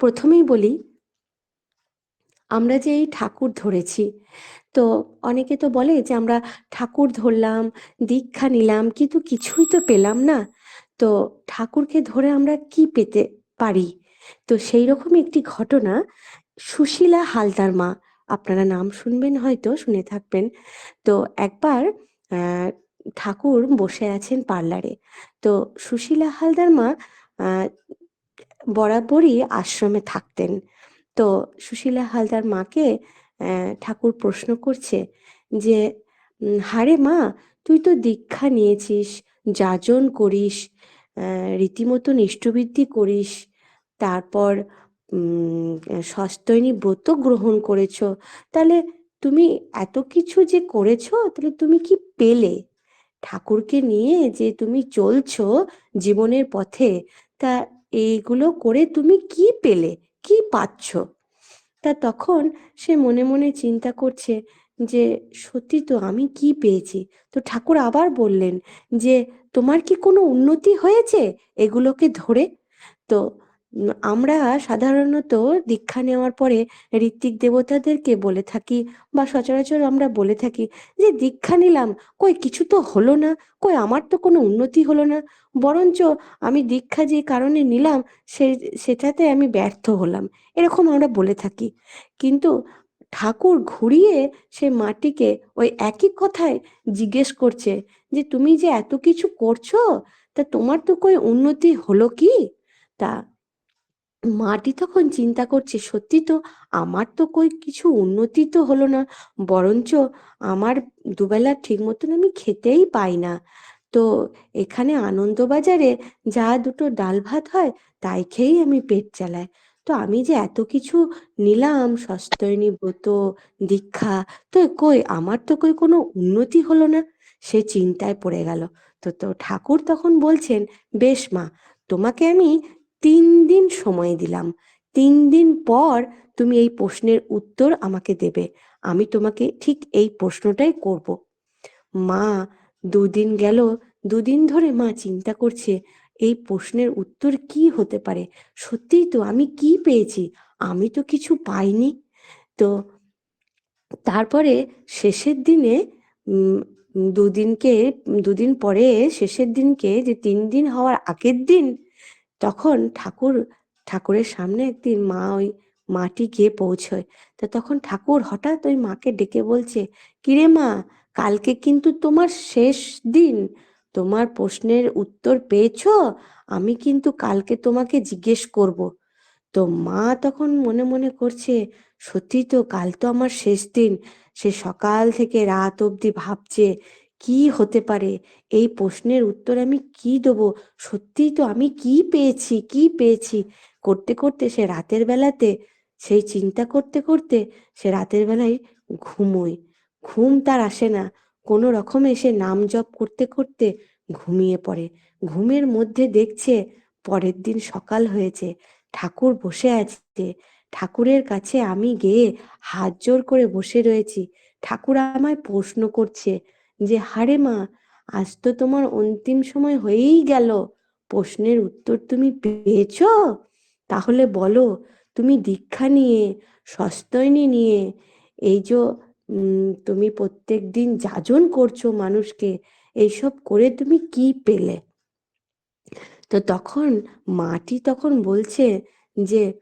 প্রথমেই বলি, আমরা যে এই ঠাকুর ধরেছি, তো অনেকে তো বলে যে আমরা ঠাকুর ধরলাম, দীক্ষা নিলাম, কিন্তু কিছুই তো পেলাম না। তো ঠাকুরকে ধরে আমরা কি পেতে পারি? তো সেই রকম একটি ঘটনা সুশীলা হালদার মা, আপনারা নাম শুনবেন হয়তো, শুনে থাকবেন। তো একবার ঠাকুর বসে আছেন পার্লারে। তো সুশীলা হালদার মা বরাবরই আশ্রমে থাকতেন। তো সুশীলা হালদার মাকে ঠাকুর প্রশ্ন করছে যে হারে মা, তুই তো দীক্ষা নিয়েছিস, যাজন করিস রীতিমতো নিষ্ঠবৃদ্ধি করিস, তারপর সস্তৈনী ব্রত গ্রহণ করেছ, তাহলে তুমি এত কিছু যে করেছ, তাহলে তুমি কি পেলে? ঠাকুরকে নিয়ে যে তুমি চলছো জীবনের পথে, তা এইগুলো করে তুমি কি পেলে? কি পাচ্ছ? তা তখন সে মনে মনে চিন্তা করছে যে, সত্যি তো আমি কি পেয়েছি? তো ঠাকুর আবার বললেন যে, তোমার কি কোনো উন্নতি হয়েছে এগুলোকে ধরে? তো আমরা সাধারণত দীক্ষা নেওয়ার পরে ঋত্বিক দেবতাদেরকে বলে থাকি বা সচরাচর আমরা বলে থাকি যে, দীক্ষা নিলাম, কই কিছু তো হলো না, কই আমার তো কোনো উন্নতি হলো না। বরঞ্চ আমি দীক্ষা যে কারণে নিলাম, সে, সেটাতে আমি ব্যর্থ হলাম, এরকম আমরা বলে থাকি। কিন্তু ঠাকুর ঘুরিয়ে সে মাটিকে ওই একই কথায় জিজ্ঞেস করছে যে, তুমি যে এত কিছু করছ, তা তোমার তো কই উন্নতি হলো কি? তা মাটি তখন চিন্তা করছে, সত্যি তো আমার তো কই কিছু উন্নতি তো হলো না, বরঞ্চ আমার দুবেলা ঠিক মতন আমি খেতেই পাই না। তো এখানে আনন্দবাজারে যা দুটো ডাল ভাত হয়, তাই খেয়েই আমি পেট চালাই। তো আমি যে এত কিছু নিলাম, সস্তয়নী ব্রত, দীক্ষা, তো কই আমার তো কই কোনো উন্নতি হলো না? সে চিন্তায় পড়ে গেল। তো তো ঠাকুর তখন বলছেন, বেশ মা, তোমাকে আমি তিন দিন সময় দিলাম। তিন দিন পর তুমি এই প্রশ্নের উত্তর আমাকে দেবে। আমি তোমাকে ঠিক এই প্রশ্নটাই করব। মা, দুদিন গেল, দুদিন ধরে মা চিন্তা করছে, এই প্রশ্নের উত্তর কি হতে পারে? সত্যিই তো আমি কি পেয়েছি? আমি তো কিছু পাইনি। তো তারপরে শেষের দিনে দুদিনকে, দুদিন পরে শেষের দিনকে যে তিন দিন হওয়ার আগের দিন তখন ঠাকুর, ঠাকুরের সামনে একদিন মা ওই মাটি গিয়ে পৌঁছয়। তা তখন ঠাকুর হঠাৎ ওই মাকে ডেকে বলছে, কিরে মা, কালকে কিন্তু তোমার শেষ দিন। তোমার প্রশ্নের উত্তর পেয়েছ? আমি কিন্তু কালকে তোমাকে জিজ্ঞেস করব। তো মা তখন মনে মনে করছে সত্যি তো কাল তো আমার শেষ দিন। সে সকাল থেকে রাত অবধি ভাবছে কি হতে পারে? এই প্রশ্নের উত্তর আমি কি দেবো? সত্যিই তো আমি কি পেয়েছি? কি পেয়েছি? করতে করতে সে রাতের বেলাতে, সেই চিন্তা করতে করতে সে রাতের বেলায় ঘুমোয়। ঘুম তার আসে না। কোনো রকমে সে নাম জপ করতে করতে ঘুমিয়ে পড়ে। ঘুমের মধ্যে দেখছে পরের দিন সকাল হয়েছে। ঠাকুর বসে আছে। ঠাকুরের কাছে আমি গিয়ে হাত জোর করে বসে রয়েছি। ঠাকুর আমায় প্রশ্ন করছে যে, হারে মা, আজ তো তোমার অন্তিম সময় হয়েই গেল। প্রশ্নের উত্তর তুমি পেয়েছ? তাহলে বলো, তুমি দীক্ষা নিয়ে, সস্তয়নি নিয়ে, এই যে তুমি প্রত্যেক দিন যাজন করছ মানুষকে, এইসব করে তুমি কি পেলে? তো তখন মাটি তখন বলছে যে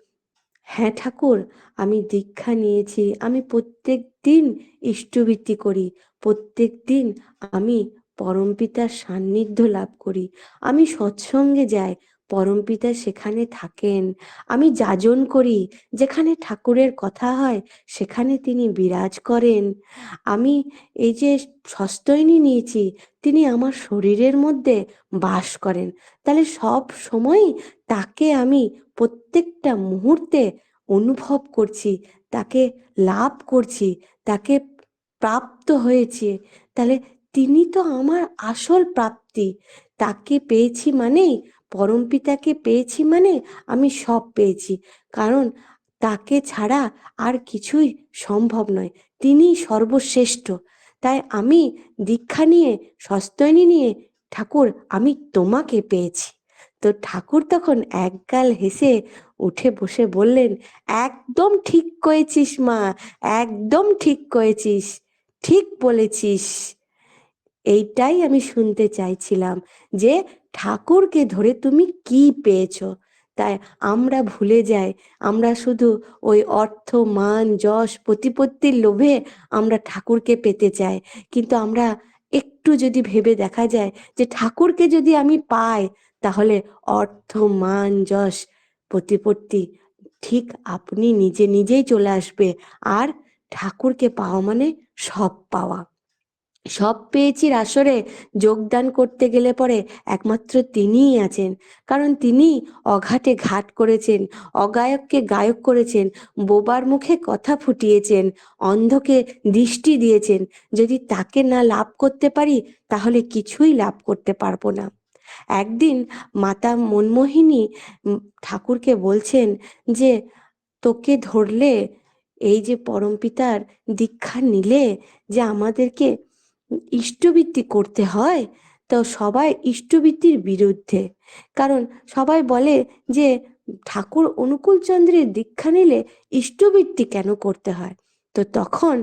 হ্যাঁ ঠাকুর, আমি দীক্ষা নিয়েছি, আমি প্রত্যেক দিন ইষ্টবৃত্তি করি, প্রত্যেক দিন আমি পরমপিতার সান্নিধ্য লাভ করি। আমি সৎসঙ্গে যাই পরমপিতা সেখানে থাকেন। আমি যাজন করি, যেখানে ঠাকুরের কথা হয়, সেখানে তিনি বিরাজ করেন। আমি এই যে সস্তয়নি নিয়েছি, তিনি আমার শরীরের মধ্যে বাস করেন। তাহলে সব সময় তাকে আমি প্রত্যেকটা মুহূর্তে অনুভব করছি, তাকে লাভ করছি, তাকে প্রাপ্ত হয়েছে। তাহলে তিনি তো আমার আসল প্রাপ্তি। তাকে পেয়েছি মানেই পরমপিতাকে পেয়েছি মানে আমি সব পেয়েছি। কারণ তাকে ছাড়া আর কিছুই সম্ভব নয়। তিনি সর্বশ্রেষ্ঠ। তাই আমি দীক্ষা নিয়ে, সস্তয়নী নিয়ে, ঠাকুর, আমি তোমাকে পেয়েছি। তো ঠাকুর তখন একগাল হেসে উঠে বসে বললেন, একদম ঠিক করেছিস মা, একদম ঠিক করেছিস ঠিক বলেছিস। এইটাই আমি শুনতে চাইছিলাম যে ঠাকুরকে ধরে তুমি কি পেয়েছ? তাই আমরা ভুলে যাই। আমরা শুধু ওই অর্থ, মান, যশ, প্রতিপত্তির লোভে আমরা ঠাকুরকে পেতে চাই। কিন্তু আমরা একটু যদি ভেবে দেখা যায় যে ঠাকুরকে যদি আমি পাই, তাহলে অর্থ, মান, যশ, প্রতিপত্তি ঠিক আপনি নিজে নিজেই চলে আসবে। আর ঠাকুরকে পাওয়া মানে সব পাওয়া। সব পেয়েছি আসরে যোগদান করতে গেলে পরে একমাত্র তিনিই আছেন। কারণ তিনি অঘাটে ঘাট করেছেন, অগায়ককে গায়ক করেছেন, বোবার মুখে কথা ফুটিয়েছেন, অন্ধকে দৃষ্টি দিয়েছেন। যদি তাকে না লাভ করতে পারি, তাহলে কিছুই লাভ করতে পারব না। একদিন মাতা মনমোহিনী ঠাকুরকে বলছেন যে, তোকে ধরলে, এই যে পরমপিতার দীক্ষা নিলে যে আমাদেরকে ইষ্টবৃত্তি করতে হয়, তো সবাই ইষ্টবৃত্তির বিরুদ্ধে। কারণ সবাই বলে যে, ঠাকুর অনুকূল চন্দ্রের দীক্ষা নিলে ইষ্টবৃত্তি কেন করতে হয়? তো তখন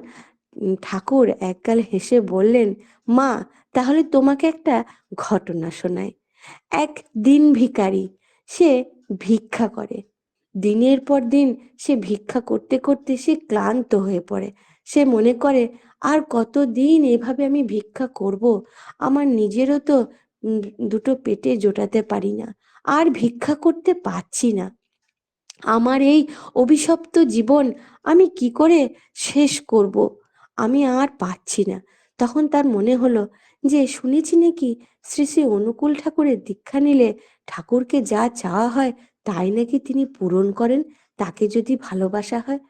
ঠাকুর এককাল হেসে বললেন, মা, তাহলে তোমাকে একটা ঘটনা শোনায় এক দিন ভিকারি সে ভিক্ষা করে। দিনের পর দিন সে ভিক্ষা করতে করতে সে ক্লান্ত হয়ে পড়ে। সে মনে করে, আর কতদিন এভাবে আমি ভিক্ষা করব? আমার নিজেরও তো দুটো পেটে জোটাতে পারি না। আর ভিক্ষা করতে পারছি না। আমার এই অভিশপ্ত জীবন আমি কি করে শেষ করব? আমি আর পাচ্ছি না। তখন তার মনে হলো যে, শুনেছি নাকি শ্রী শ্রী অনুকূল ঠাকুরের দীক্ষা নিলে ঠাকুরকে যা চাওয়া হয় তাই নাকি তিনি পূরণ করেন, তাকে যদি ভালোবাসা হয়?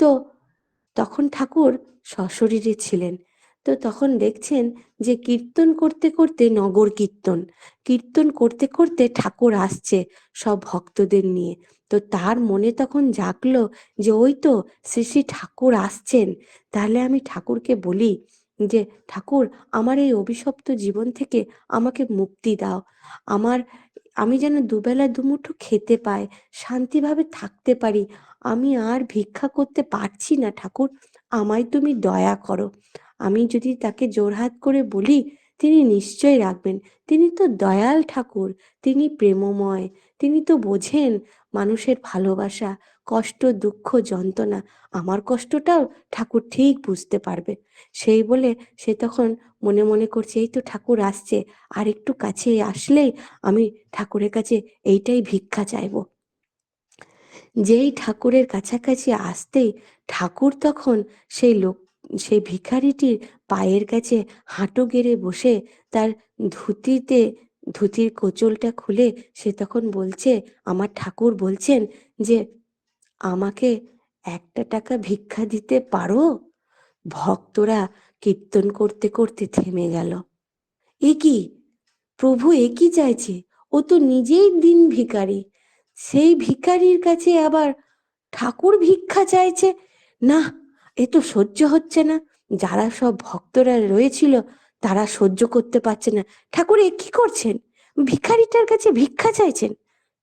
তো তখন ঠাকুর সশরীরে ছিলেন। তো তখন দেখছেন যে কীর্তন করতে করতে নগর কীর্তন কীর্তন করতে করতে ঠাকুর আসছে সব ভক্তদের নিয়ে। তো তার মনে তখন জাগলো যে ওই তো শ্রী শ্রী ঠাকুর আসছেন। তাহলে আমি ঠাকুরকে বলি যে, ঠাকুর, আমার এই অভিশপ্ত জীবন থেকে আমাকে মুক্তি দাও। আমার আমি যেন দুবেলা দুমুঠো খেতে পাই, শান্তিভাবে থাকতে পারি, আমি আর ভিক্ষা করতে পারছি না ঠাকুর, আমায় তুমি দয়া করো। আমি যদি তাকে জোরহাত করে বলি, তিনি নিশ্চয় রাখবেন। তিনি তো দয়াল ঠাকুর, তিনি প্রেমময়, তিনি তো বোঝেন মানুষের ভালোবাসা, কষ্ট, দুঃখ, যন্ত্রণা, আমার কষ্টটাও ঠাকুর ঠিক বুঝতে পারবে। সেই বলে সে তখন মনে মনে করছে, এই তো ঠাকুর আসছে, আর একটু কাছে আসলেই আমি ঠাকুরের কাছে এইটাই ভিক্ষা চাইব। যেই ঠাকুরের কাছাকাছি আসতেই ঠাকুর তখন সেই লোক, সেই ভিখারিটির পায়ের কাছে হাঁটু গেড়ে বসে তার ধুতিতে ধুতির কোচলটা খুলে সে তখন বলছে, আমার ঠাকুর বলছেন যে, আমাকে একটা টাকা ভিক্ষা দিতে পারো? ভক্তরা কীর্তন করতে করতে থেমে গেল। এ কি? প্রভু এ কি চাইছে? ও তো নিজেই দিন ভিখারি। সেই ভিখারির কাছে আবার ঠাকুর ভিক্ষা চাইছে? না এ তো সহ্য হচ্ছে না। যারা সব ভক্তরা রয়েছিল তারা সহ্য করতে পারছে না। ঠাকুর এ কি করছেন? ভিখারিটার কাছে ভিক্ষা চাইছেন।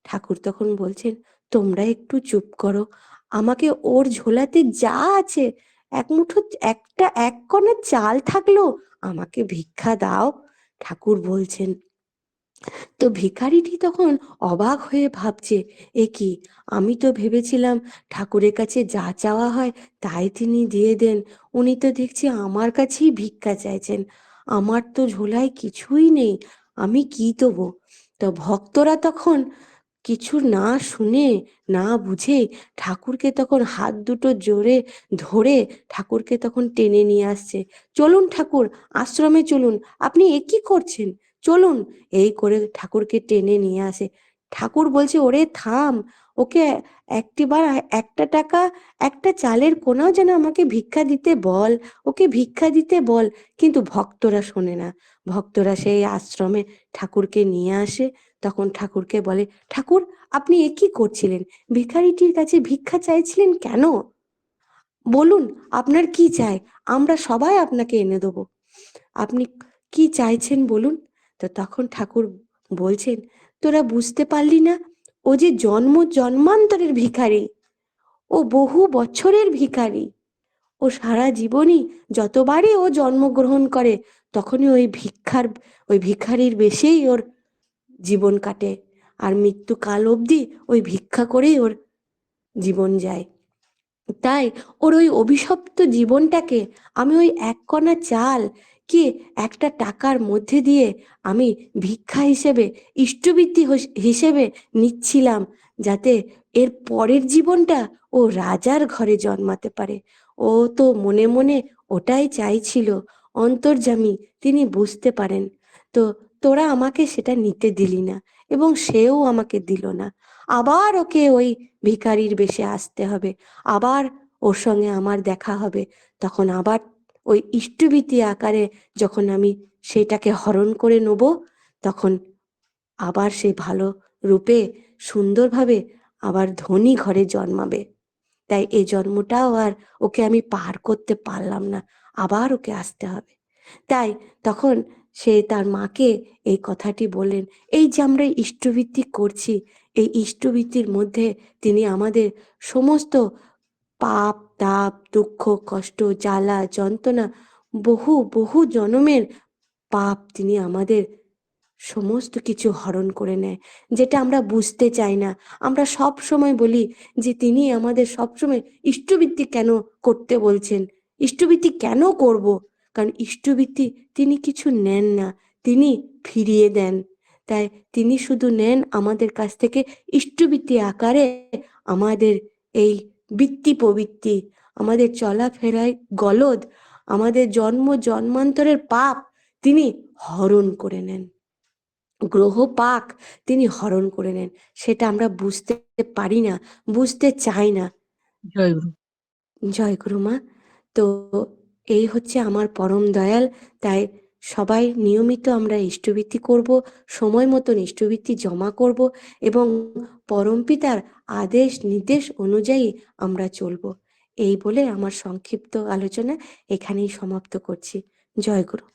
ঠাকুর তখন বলছেন, তোমরা একটু চুপ করো। আমাকে ওর ঝোলাতে যা আছে, এক মুঠো, একটা, এক কণা চাল থাকল, আমাকে ভিক্ষা দাও। ঠাকুর বলছেন, তো ভিখারিটি তখন অবাক হয়ে ভাবছে, এ কি, আমি তো ভেবেছিলাম ঠাকুরের কাছে যা চাওয়া হয় তাই তিনি দিয়ে দেন। উনি তো দেখছি আমার কাছেই ভিক্ষা চাইছেন। আমার তো ঝোলায় কিছুই নেই, আমি কি দেবো? তো ভক্তরা তখন কিছু না শুনে, না বুঝে ঠাকুরকে তখন হাত দুটো জোরে ধরে ঠাকুরকে তখন টেনে নিয়ে আসছে। চলুন ঠাকুর, আশ্রমে চলুন, আপনি এ কি করছেন? চলুন, এই করে ঠাকুরকে টেনে নিয়ে আসে। ঠাকুর বলছে, ওরে থাম ওকে একটিবার একটা টাকা, একটা চালের কোনাও যেন আমাকে ভিক্ষা দিতে বল, ওকে ভিক্ষা দিতে বল। কিন্তু ভক্তরা শোনে না। ভক্তরা সেই আশ্রমে ঠাকুরকে নিয়ে আসে। তখন ঠাকুরকে বলে, ঠাকুর, আপনি এ কি করছিলেন? ভিখারিটির কাছে ভিক্ষা চাইছিলেন কেন? বলুন, আপনার কি চাই? আমরা সবাই আপনাকে এনে দেবো। আপনি কি চাইছেন বলুন? তো তখন ঠাকুর বলছেন, তোরা বুঝতে পারলি না ও যে জন্ম জন্মান্তরের ভিখারি, ও বহু বছরের ভিখারি, ও সারা জীবনই যতবারই ও জন্মগ্রহণ করে তখনই ওই ভিক্ষার, ওই ভিখারির বেশেই ওর জীবন কাটে আর মৃত্যুকাল অবধি ওই ভিক্ষা করেই ওর জীবন যায়। তাই ওর ওই অভিশপ্ত জীবনটাকে আমি ওই এক কণা চাল কি একটা টাকার মধ্যে দিয়ে আমি ভিক্ষা হিসেবে, ইষ্টবৃত্তি হিসেবে নিচ্ছিলাম যাতে এর পরের জীবনটা ও রাজার ঘরে জন্মাতে পারে। ও তো মনে মনে ওটাই চাইছিল, অন্তর্যামী তিনি বুঝতে পারেন। তো তোরা আমাকে সেটা নিতে দিলি না এবং সেও আমাকে দিল না। আবার ওকে ওই ভিখারির বেশে আসতে হবে। আবার ওর সঙ্গে আমার দেখা হবে। তখন আবার ওই ইষ্টবীতি আকারে যখন আমি সেটাকে হরণ করে নেব, তখন আবার সে ভালো রূপে, সুন্দরভাবে আবার ধনী ঘরে জন্মাবে। তাই এই জন্মটাও আর ওকে আমি পার করতে পারলাম না, আবার ওকে আসতে হবে। তাই তখন সে তার মাকে এই কথাটি বললেন, এই যে আমরা ইষ্টবৃত্তি করছি, এই ইষ্টবৃত্তির মধ্যে তিনি আমাদের সমস্ত পাপ তাপ দুঃখ, কষ্ট, জ্বালা, যন্ত্রণা, বহু বহু জনমের পাপ তিনি আমাদের সমস্ত কিছু হরণ করে নেয়, যেটা আমরা বুঝতে চাই না। আমরা সব সময় বলি যে তিনি আমাদের সব সময় ইষ্টবৃত্তি কেন করতে বলছেন? ইষ্টবৃত্তি কেন করব? কারণ ইষ্টবৃত্তি তিনি কিছু নেন না, তিনি ফিরিয়ে দেন। তাই তিনি শুধু নেন আমাদের কাছ থেকে ইষ্টবৃত্তি আকারে আমাদের এই বৃত্তি প্রবৃত্তি। আমাদের চলাফেরায় গলদ আমাদের জন্ম জন্মান্তরের পাপ তিনি হরণ করে নেন। গ্রহ পাক তিনি হরণ করে নেন। সেটা আমরা বুঝতে পারি না বুঝতে চাই না। জয় গুরু। জয় গুরু মা। তো এই হচ্ছে আমার পরম দয়াল। তাই সবাই নিয়মিত আমরা ইষ্টবৃত্তি করব সময় মতন ইষ্টবৃত্তি জমা করব এবং পরমপিতার আদেশ, নির্দেশ অনুযায়ী আমরা চলব। এই বলে আমার সংক্ষিপ্ত আলোচনা এখানেই সমাপ্ত করছি। জয় গুরু।